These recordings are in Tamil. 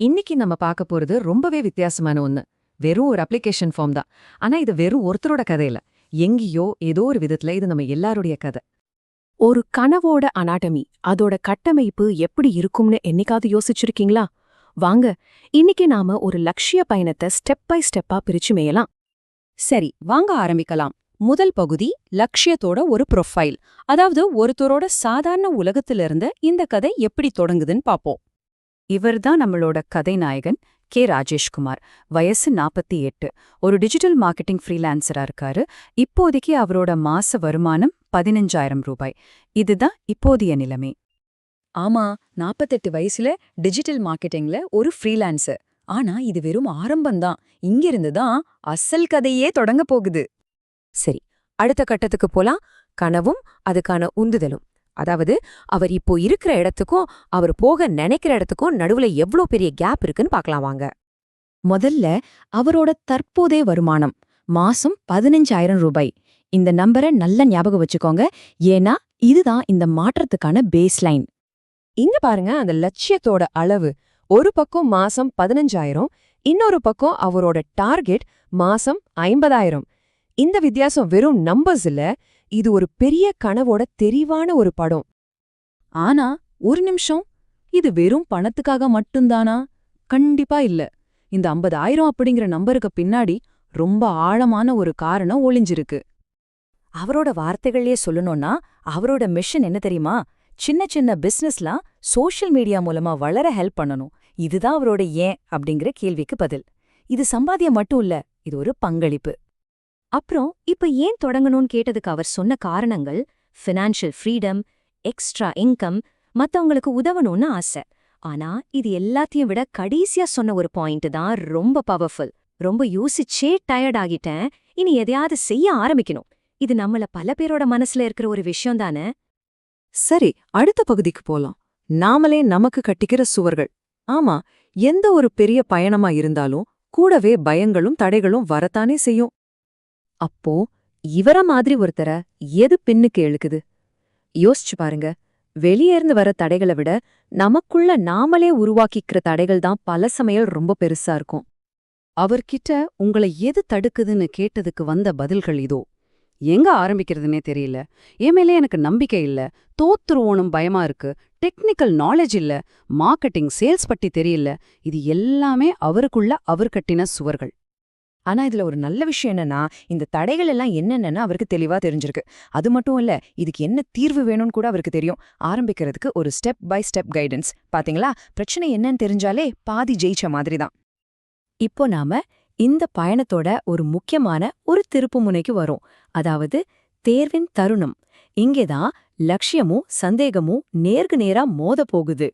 இன்னைக்கு நம்ம பார்க்க போறது ரொம்பவே வித்தியாசமான ஒண்ணு. வெறும் ஒரு அப்ளிகேஷன் ஃபார்ம் தான். ஆனா இது வெறும் ஒருத்தரோட கதை இல்ல எங்கேயோ ஏதோ ஒரு விதத்துல இது நம்ம எல்லாருடைய கதை. ஒரு கனவோட அனாட்டமி அதோட கட்டமைப்பு எப்படி இருக்கும்னு என்னைக்காவது யோசிச்சிருக்கீங்களா? வாங்க இன்னைக்கு நாம ஒரு லட்சிய பயணத்தை ஸ்டெப் பை ஸ்டெப்பா பிரிச்சு மேயலாம். சரி வாங்க ஆரம்பிக்கலாம். முதல் பகுதி லட்சியத்தோட ஒரு ப்ரொஃபைல் அதாவது ஒருத்தரோட சாதாரண உலகத்திலிருந்து இந்த கதை எப்படி தொடங்குதுன்னு பாப்போம் இவர்தான் நம்மளோட கதைநாயகன் கே. ராஜேஷ்குமார். வயசு நாற்பத்தி எட்டு. ஒரு டிஜிட்டல் மார்க்கெட்டிங் ஃப்ரீலான்சரா இருக்காரு. இப்போதைக்கு அவரோட மாச வருமானம் பதினஞ்சாயிரம் ரூபாய். இதுதான் இப்போதைய நிலைமை. ஆமா நாற்பத்தெட்டு வயசுல டிஜிட்டல் மார்க்கெட்டிங்ல ஒரு ஃப்ரீலான்சர் ஆனா இது வெறும் ஆரம்பம்தான். இங்கிருந்து தான் அசல் கதையே தொடங்க போகுது. சரி அடுத்த கட்டத்துக்கு போலாம். கனவும் அதுக்கான உந்துதலும். அதாவது அவர் இப்போ இருக்கிற இடத்துக்கும் அவர் போக நினைக்கிற இடத்துக்கும் நடுவுல எவ்ளோ பெரிய கேப் இருக்குன்னு பார்க்கலாம் வாங்க. முதல்ல அவரோட தற்போதைய வருமானம் மாசம் பதினஞ்சாயிரம் ரூபாய். இந்த நம்பரை நல்ல ஞாபகம் வச்சுக்கோங்க. ஏன்னா இதுதான் இந்த மாற்றத்துக்கான பேஸ்லைன் இங்க பாருங்க அந்த லட்சியத்தோட அளவு. ஒரு பக்கம் மாசம் பதினஞ்சாயிரம் இன்னொரு பக்கம் அவரோட டார்கெட் மாசம் ஐம்பதாயிரம். இந்த வித்தியாசம் வெறும் நம்பர்ஸ் இல்ல இது ஒரு பெரிய கனவோட தெரிவான ஒரு படம். ஆனா ஒரு நிமிஷம் இது வெறும் பணத்துக்காக மட்டும்தானா? கண்டிப்பா இல்ல. இந்த ஐம்பதாயிரம் அப்படிங்கிற நம்பருக்கு பின்னாடி ரொம்ப ஆழமான ஒரு காரணம் ஒளிஞ்சிருக்கு. அவரோட வார்த்தைகள்லயே சொல்லணும்னா அவரோட மிஷன் என்ன தெரியுமா? சின்ன சின்ன பிசினஸ்லாம் சோஷியல் மீடியா மூலமா வளர ஹெல்ப் பண்ணணும். இதுதான் அவரோட ஏன் அப்படிங்கிற கேள்விக்கு பதில். இது சம்பாத்தியம் மட்டும் இல்ல இது ஒரு பங்களிப்பு. அப்புறம் இப்ப ஏன் தொடங்கணும்னு கேட்டதுக்கு அவர் சொன்ன காரணங்கள் ஃபினான்ஷியல் ஃப்ரீடம் எக்ஸ்ட்ரா இன்கம் மத்தவங்களுக்கு உதவணும்னு ஆசை. ஆனா இது எல்லாத்தையும் விட கடைசியா சொன்ன ஒரு பாயிண்ட் தான் ரொம்ப பவர்ஃபுல் ரொம்ப யோசிச்சே டயர்ட் ஆகிட்டேன். இனி எதையாவது செய்ய ஆரம்பிக்கணும். இது நம்மள பல பேரோட மனசுல இருக்கிற ஒரு விஷயம் தானே? சரி அடுத்த பகுதிக்கு போலாம். நாமளே நமக்கு கட்டிக்கிற சுவர்கள். ஆமா எந்த ஒரு பெரிய பயணமா இருந்தாலும் கூடவே பயங்களும் தடைகளும் வரத்தானே செய்யும். அப்போ இவர மாதிரி ஒருத்தர எது பின்னுக்கு எழுக்குது? யோசிச்சு பாருங்க. வெளியேர்ந்து வர தடைகளை விட நமக்குள்ள நாமளே உருவாக்கிக்கிற தடைகள் தான் பல சமயம் ரொம்ப பெருசா இருக்கும். அவர்கிட்ட உங்களை எது தடுக்குதுன்னு கேட்டதுக்கு வந்த பதில்கள் இதோ. எங்க ஆரம்பிக்கிறதுனே தெரியல. என் மேலே எனக்கு நம்பிக்கை இல்ல. தோத்துருவோனும் பயமா இருக்கு. டெக்னிக்கல் நாலேஜ் இல்ல. மார்க்கெட்டிங் சேல்ஸ் பட்டி தெரியல. இது எல்லாமே அவருக்குள்ள அவர் கட்டின சுவர்கள். ஆனா இதுல ஒரு நல்ல விஷயம் என்னன்னா இந்த தடைகள் எல்லாம் என்னென்னு அவருக்கு தெளிவா தெரிஞ்சிருக்கு. அது மட்டும் இல்ல இதுக்கு என்ன தீர்வு வேணும்னு கூட அவருக்கு தெரியும். ஆரம்பிக்கிறதுக்கு ஒரு ஸ்டெப் பை ஸ்டெப் கைடன்ஸ். பாத்தீங்களா? பிரச்சனை என்னன்னு தெரிஞ்சாலே பாதி ஜெயிச்ச மாதிரி தான் இப்போ நாம இந்த பயணத்தோட ஒரு முக்கியமான ஒரு திருப்புமுனைக்கு வரும். அதாவது தேர்வின் தருணம். இங்கேதான் லட்சியமும் சந்தேகமும் நேர்கு நேரா மோத போகுது.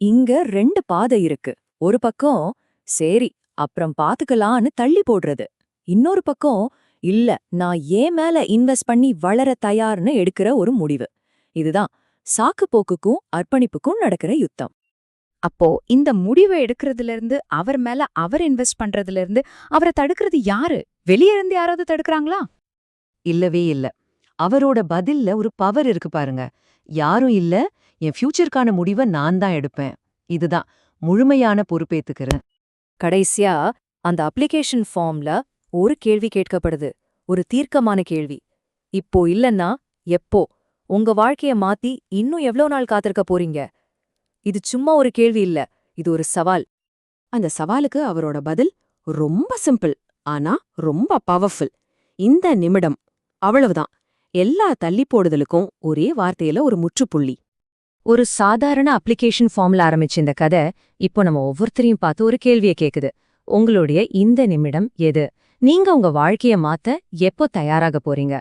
இங்க ரெண்டு பாதை இருக்கு. ஒரு பக்கம் சரி அப்புறம் பாத்துக்கலான்னு தள்ளி போடுறது. இன்னொரு பக்கம் இல்ல நான் ஏன் மேல இன்வெஸ்ட் பண்ணி வளர தயார்னு எடுக்கிற ஒரு முடிவு. இதுதான் சாக்கு போக்குக்கும் அர்ப்பணிப்புக்கும் நடக்கிற யுத்தம். அப்போ இந்த முடிவை எடுக்கிறதுல இருந்து அவர் மேல அவர் இன்வெஸ்ட் பண்றதுல இருந்து அவரை தடுக்கிறது யாரு? வெளியே இருந்து யாராவது தடுக்கறாங்களா? இல்லவே இல்ல. அவரோட பதில்ல ஒரு பவர் இருக்கு பாருங்க. யாரும் இல்ல என் ஃபியூச்சருக்கான முடிவை நான் தான் எடுப்பேன். இதுதான் முழுமையான பொறுப்பேத்துக்கிறேன். கடைசியா அந்த அப்ளிகேஷன் ஃபார்ம்ல ஒரு கேள்வி கேட்கப்படுது. ஒரு தீர்க்கமான கேள்வி. இப்போ இல்லன்னா எப்போ? உங்க வாழ்க்கைய மாத்தி இன்னும் எவ்ளோ நாள் காத்திருக்க போறீங்க? இது சும்மா ஒரு கேள்வி இல்ல. இது ஒரு சவால். அந்த சவாலுக்கு அவரோட பதில் ரொம்ப சிம்பிள் ஆனா ரொம்ப பவர்ஃபுல். இந்த நிமிடம். அவ்வளவுதான். எல்லா தள்ளி போடுதலுக்கும் ஒரே வார்த்தையில ஒரு முற்றுப்புள்ளி. ஒரு சாதாரண அப்ளிகேஷன் ஃபார்ம்ல ஆரம்பிச்ச இந்த கதை இப்போ நம்ம ஒவ்வொருத்தரையும் பார்த்து ஒரு கேள்வியை கேக்குது. உங்களுடைய இந்த நிமிடம் எது? நீங்க உங்க வாழ்க்கைய மாத்த எப்போ தயாராக போறீங்க?